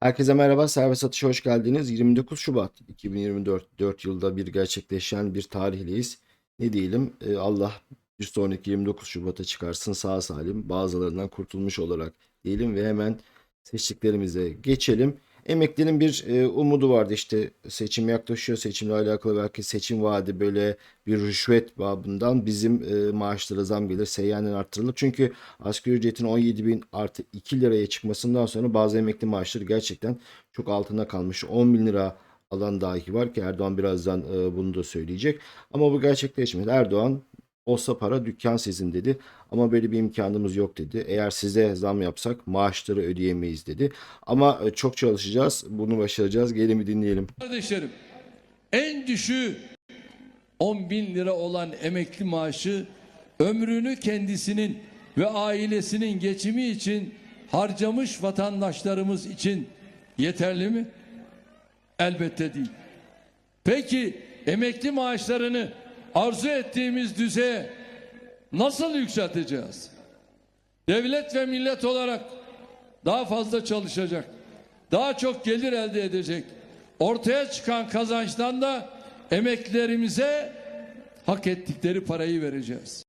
Herkese merhaba, Servet Satış'a hoş geldiniz. 29 Şubat 2024, 4 yılda bir gerçekleşen bir tarihliyiz. Ne diyelim, e, Allah bir sonraki 29 Şubat'a çıkarsın sağ salim, bazılarından kurtulmuş olarak diyelim ve hemen seçtiklerimize geçelim. Emeklinin bir e, umudu vardı işte seçim yaklaşıyor, seçimle alakalı belki seçim vaadi böyle bir rüşvet babından bizim e, maaşlara zam gelir, seyyanen arttırılır. Çünkü asgari ücretin 17 bin artı 2 liraya çıkmasından sonra bazı emekli maaşları gerçekten çok altında kalmış. 10 bin lira alan dahi var ki Erdoğan birazdan e, bunu da söyleyecek. Ama bu gerçekleşmedi. Erdoğan olsa para dükkan sizin dedi. Ama böyle bir imkanımız yok dedi. Eğer size zam yapsak maaşları ödeyemeyiz dedi. Ama e, çok çalışacağız. Bunu başaracağız. Gelin bir dinleyelim. Kardeşlerim en düşüğü 10 bin lira olan emekli maaşı ömrünü kendisinin ve ailesinin geçimi için harcamış vatandaşlarımız için yeterli mi? Elbette değil. Peki emekli maaşlarını arzu ettiğimiz düzeye nasıl yükselteceğiz? Devlet ve millet olarak daha fazla çalışacak, daha çok gelir elde edecek. Ortaya çıkan kazançtan da emeklilerimize hak ettikleri parayı vereceğiz.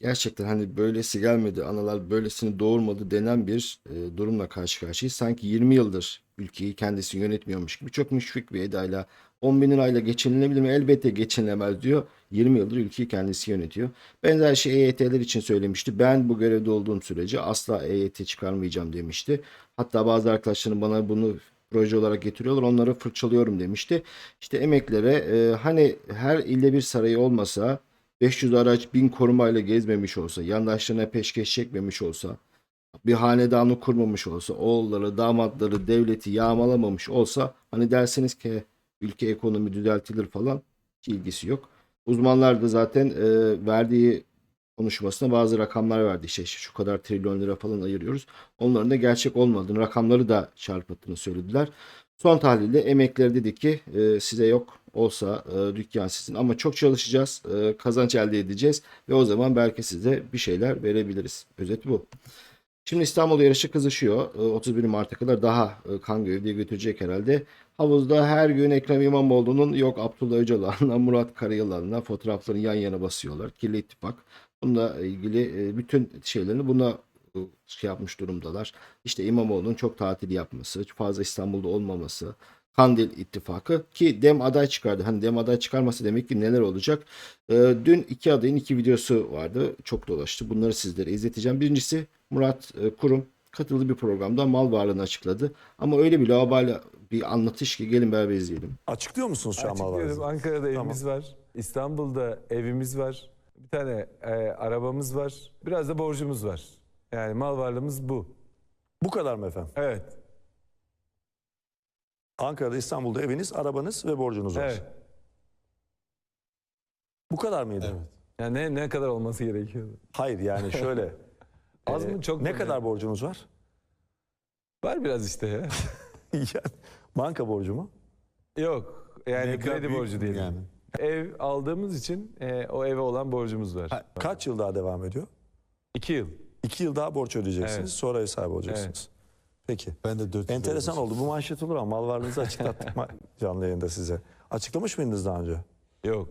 Gerçekten hani böylesi gelmedi, analar böylesini doğurmadı denen bir e, durumla karşı karşıyayız. Sanki 20 yıldır ülkeyi kendisi yönetmiyormuş gibi çok müşfik bir edayla 10 bin lirayla geçinilebilir mi? Elbette geçinilemez diyor. 20 yıldır ülkeyi kendisi yönetiyor. Benzer şey EYT'ler için söylemişti. Ben bu görevde olduğum sürece asla EYT çıkarmayacağım demişti. Hatta bazı arkadaşlarım bana bunu proje olarak getiriyorlar. Onları fırçalıyorum demişti. İşte emeklere e, hani her ilde bir sarayı olmasa 500 araç 1000 korumayla gezmemiş olsa, yandaşlarına peşkeş çekmemiş olsa, bir hanedanı kurmamış olsa, oğulları, damatları, devleti yağmalamamış olsa hani dersiniz ki ülke ekonomi düzeltilir falan hiç ilgisi yok. Uzmanlar da zaten e, verdiği konuşmasına bazı rakamlar verdi. İşte şu kadar trilyon lira falan ayırıyoruz. Onların da gerçek olmadığını, rakamları da çarpıttığını söylediler. Son tahlilde emekleri dedi ki e, size yok olsa e, dükkan sizin ama çok çalışacağız, e, kazanç elde edeceğiz ve o zaman belki size bir şeyler verebiliriz. Özet bu. Şimdi İstanbul yarışı kızışıyor. E, 31 Mart'a kadar daha e, kan gövdeye götürecek herhalde. Havuzda her gün Ekrem İmamoğlu'nun yok Abdullah Öcalan'la Murat Karayılan'la fotoğraflarını yan yana basıyorlar. Kirli ittifak. Bununla ilgili e, bütün şeylerini buna e, şey yapmış durumdalar. İşte İmamoğlu'nun çok tatil yapması, fazla İstanbul'da olmaması, Kandil ittifakı ki Dem aday çıkardı. Hani Dem aday çıkarması demek ki neler olacak? Ee, dün iki adayın iki videosu vardı. Çok dolaştı. Bunları sizlere izleteceğim. Birincisi Murat e, Kurum katıldığı bir programda mal varlığını açıkladı. Ama öyle bir labali bir anlatış ki gelin beraber izleyelim. Açıklıyor musunuz şu an mal varlığınızı? Ankara'da Tamam. evimiz var. İstanbul'da evimiz var. Bir tane e, arabamız var. Biraz da borcumuz var. Yani mal varlığımız bu. Bu kadar mı efendim? Evet. Ankara'da, İstanbul'da eviniz, arabanız ve borcunuz var. Evet. Bu kadar mıydı? Yani ne, ne kadar olması gerekiyordu? Hayır yani şöyle. Az e, mı çok mu? Ne kadar borcunuz var? Var biraz işte ya. Yani Banka borcu mu? Yok. Yani kredi borcu değil. Yani. Ev aldığımız için e, o eve olan borcumuz var. Kaç yıl daha devam ediyor? İki yıl. İki yıl daha borç ödeyeceksiniz. Evet. Sonra sahibi olacaksınız. Peki. Ben de 4 Enteresan oldu. Bu manşet olur ama mal varlığınızı açıklattık canlı yayında size. Açıklamış mıydınız daha önce? Yok.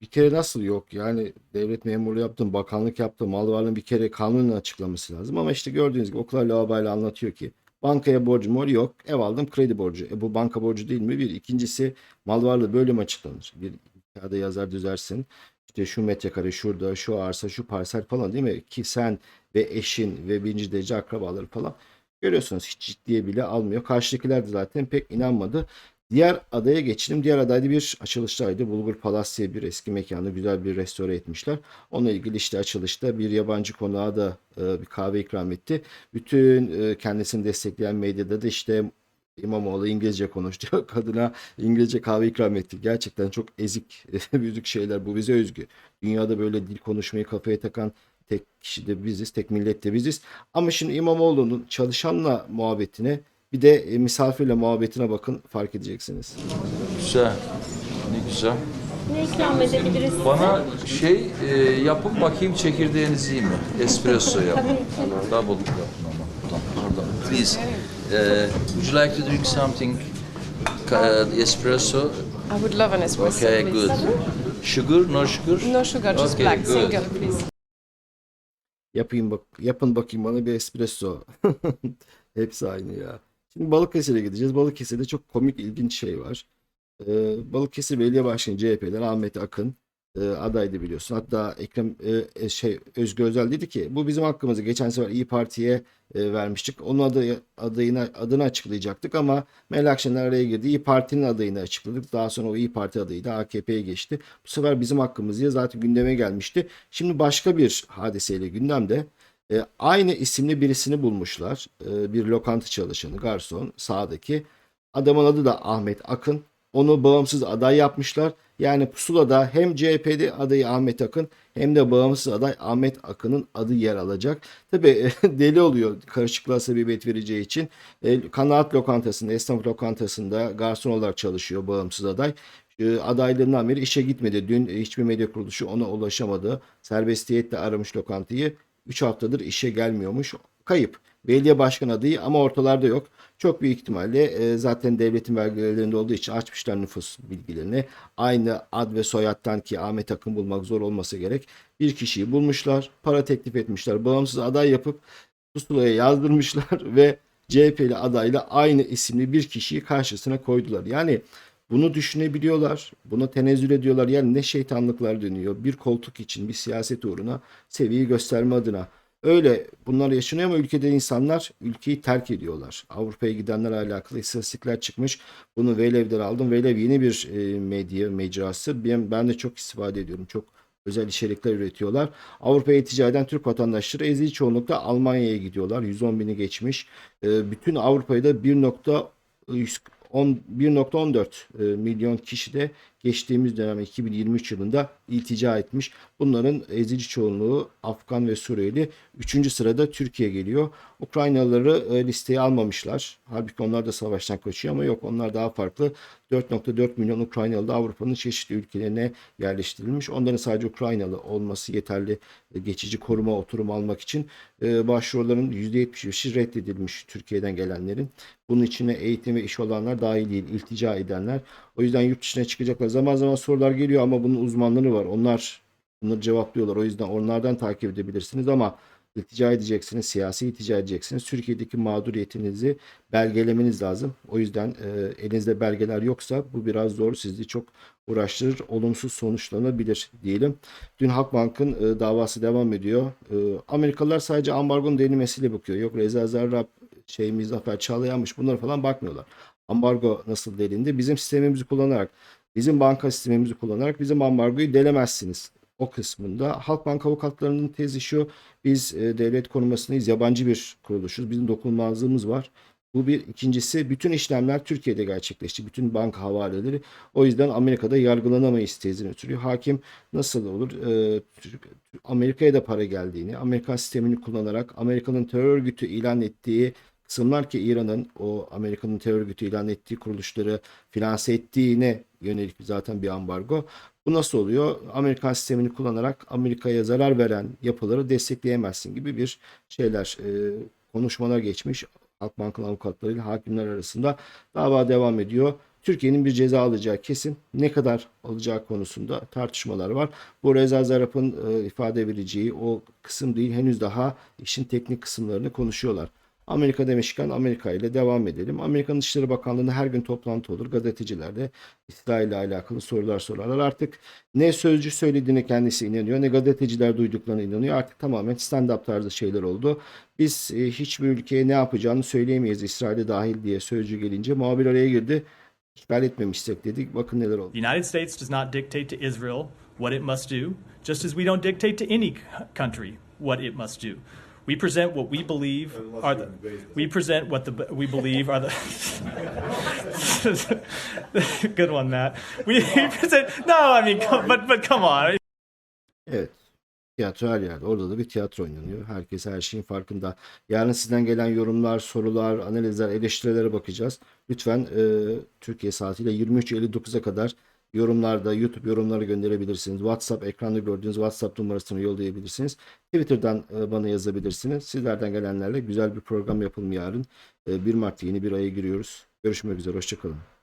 Bir kere nasıl yok? Yani devlet memurluğu yaptım, bakanlık yaptım, mal varlığını bir kere kanunla açıklaması lazım. Ama işte gördüğünüz gibi o kadar lavabayla anlatıyor ki. Bankaya borcum var yok. Ev aldım kredi borcu. E bu banka borcu değil mi? Bir. İkincisi mal varlığı böyle mi açıklanır? Bir kağıda yazar düzersin. İşte şu metrekare şurada, şu arsa, şu parsel falan değil mi? Ki sen ve eşin ve birinci derece akrabaları falan görüyorsunuz hiç ciddiye bile almıyor. Karşıdakiler de zaten pek inanmadı. Diğer adaya geçelim. Diğer adayda bir açılıştaydı. Bulgur diye bir eski mekanı güzel bir restore etmişler. Onunla ilgili işte açılışta bir yabancı konağa da e, bir kahve ikram etti. Bütün e, kendisini destekleyen medyada da işte İmamoğlu İngilizce konuştu. Kadına İngilizce kahve ikram etti. Gerçekten çok ezik, büyük şeyler. Bu bize özgü. Dünyada böyle dil konuşmayı kafaya takan tek kişi de biziz, tek millet de biziz. Ama şimdi İmamoğlu'nun çalışanla muhabbetine bir de e, misafirle muhabbetine bakın fark edeceksiniz. Güzel. Ne güzel. Ne ikram edebiliriz size? Bana şey e, yapın bakayım çekirdeğiniz iyi mi? Espresso yapın. Double yapın ama. Pardon. please. Uh, would you like to drink something? Uh, espresso. I would love an espresso, Okay, please. good. Sugar? No sugar? No sugar, just Okay, black, good. single, please. Yapayım bak yapın bakayım bana bir espresso. Hepsi aynı ya. Şimdi Balıkesir'e gideceğiz. Balıkesir'de çok komik ilginç şey var. Ee, Balıkesir Belediye Başkanı CHP'den Ahmet Akın e, adaydı biliyorsun. Hatta Ekrem e, e, şey Özgür Özel dedi ki bu bizim hakkımızı geçen sefer İyi Parti'ye e, vermiştik. Onun adı, adayına, adını açıklayacaktık ama Meral Akşener araya girdi. İyi Parti'nin adayını açıkladık. Daha sonra o İyi Parti adayı da AKP'ye geçti. Bu sefer bizim hakkımız diye zaten gündeme gelmişti. Şimdi başka bir hadiseyle gündemde. E, aynı isimli birisini bulmuşlar. E, bir lokanta çalışanı, garson, sağdaki. Adamın adı da Ahmet Akın. Onu bağımsız aday yapmışlar. Yani pusulada hem CHP'de adayı Ahmet Akın hem de bağımsız aday Ahmet Akın'ın adı yer alacak. Tabi deli oluyor karışıklığa sebebiyet vereceği için. E, kanaat lokantasında, esnaf lokantasında garson olarak çalışıyor bağımsız aday. E, adaylığından beri işe gitmedi. Dün hiçbir medya kuruluşu ona ulaşamadı. Serbestiyetle aramış lokantayı. 3 haftadır işe gelmiyormuş. Kayıp. Belediye başkan adayı ama ortalarda yok. Çok büyük ihtimalle e, zaten devletin vergilerinde olduğu için açmışlar nüfus bilgilerini. Aynı ad ve soyadtan ki Ahmet Akın bulmak zor olmasa gerek. Bir kişiyi bulmuşlar. Para teklif etmişler. Bağımsız aday yapıp pusulaya yazdırmışlar ve CHP'li adayla aynı isimli bir kişiyi karşısına koydular. Yani bunu düşünebiliyorlar, buna tenezzül ediyorlar. Yani ne şeytanlıklar dönüyor. Bir koltuk için, bir siyaset uğruna seviyeyi gösterme adına. Öyle bunlar yaşanıyor ama ülkede insanlar ülkeyi terk ediyorlar. Avrupa'ya gidenler alakalı istatistikler çıkmış. Bunu Velev'den aldım. Velev yeni bir e, medya mecrası. Ben, ben de çok istifade ediyorum. Çok özel içerikler üretiyorlar. Avrupa'ya ticari eden Türk vatandaşları ezeli çoğunlukla Almanya'ya gidiyorlar. 110 bini geçmiş. E, bütün Avrupa'yı da 1.14 e, milyon kişi de geçtiğimiz dönem 2023 yılında iltica etmiş. Bunların ezici çoğunluğu Afgan ve Suriyeli. Üçüncü sırada Türkiye geliyor. Ukraynalıları e, listeye almamışlar. Halbuki onlar da savaştan kaçıyor ama yok onlar daha farklı. 4.4 milyon Ukraynalı da Avrupa'nın çeşitli ülkelerine yerleştirilmiş. Onların sadece Ukraynalı olması yeterli e, geçici koruma oturum almak için. E, başvuruların %75'i reddedilmiş Türkiye'den gelenlerin. Bunun içine eğitim ve iş olanlar dahil değil, iltica edenler. O yüzden yurt dışına çıkacaklar. Zaman zaman sorular geliyor ama bunun uzmanları var. Onlar bunları cevaplıyorlar. O yüzden onlardan takip edebilirsiniz ama iltica edeceksiniz, siyasi iltica edeceksiniz. Türkiye'deki mağduriyetinizi belgelemeniz lazım. O yüzden e, elinizde belgeler yoksa bu biraz zor. Sizi çok uğraştırır, olumsuz sonuçlanabilir diyelim. Dün Halkbank'ın e, davası devam ediyor. E, Amerikalılar sadece ambargonun denilmesiyle bakıyor. Yok Reza Zarrab, şey Zafer Çağlayan'mış bunlara falan bakmıyorlar. Ambargo nasıl delindi? Bizim sistemimizi kullanarak, bizim banka sistemimizi kullanarak bizim ambargoyu delemezsiniz. O kısmında Halkbank avukatlarının tezi şu. Biz e, devlet korumasındayız. Yabancı bir kuruluşuz. Bizim dokunulmazlığımız var. Bu bir. ikincisi bütün işlemler Türkiye'de gerçekleşti. Bütün banka havaleleri. O yüzden Amerika'da yargılanamayız tezini ötürü. Hakim nasıl olur? Türk- Amerika'ya da para geldiğini, Amerikan sistemini kullanarak Amerika'nın terör örgütü ilan ettiği kısımlar ki İran'ın o Amerika'nın terör örgütü ilan ettiği kuruluşları finanse ettiğine yönelik zaten bir ambargo. Bu nasıl oluyor? Amerikan sistemini kullanarak Amerika'ya zarar veren yapıları destekleyemezsin gibi bir şeyler, e, konuşmalar geçmiş. Halkbank'ın avukatlarıyla hakimler arasında dava devam ediyor. Türkiye'nin bir ceza alacağı kesin. Ne kadar alacağı konusunda tartışmalar var. Bu Reza Zarrab'ın e, ifade vereceği o kısım değil. Henüz daha işin teknik kısımlarını konuşuyorlar. Amerika demişken Amerika ile devam edelim. Amerikan Dışişleri Bakanlığı'nda her gün toplantı olur. Gazeteciler de İsrail ile alakalı sorular sorarlar. Artık ne sözcü söylediğine kendisi inanıyor ne gazeteciler duyduklarına inanıyor. Artık tamamen stand-up tarzı şeyler oldu. Biz e, hiçbir ülkeye ne yapacağını söyleyemeyiz İsrail'e dahil diye sözcü gelince muhabir araya girdi. İşgal etmemişsek dedik. Bakın neler oldu. United States does not dictate to Israel what it must do, just as we don't dictate to any country what it must do. We present what we believe are the we present what the we believe are the good one, Matt. We, present no, I mean, come, but but come on. Evet. Tiyatro her yerde. Orada da bir tiyatro oynanıyor. Herkes her şeyin farkında. Yarın sizden gelen yorumlar, sorular, analizler, eleştirilere bakacağız. Lütfen e, Türkiye saatiyle 23.59'a kadar yorumlarda YouTube yorumları gönderebilirsiniz. WhatsApp ekranda gördüğünüz WhatsApp numarasını yollayabilirsiniz. Twitter'dan e, bana yazabilirsiniz. Sizlerden gelenlerle güzel bir program yapalım yarın. E, 1 Mart yeni bir aya giriyoruz. Görüşmek üzere. Hoşçakalın.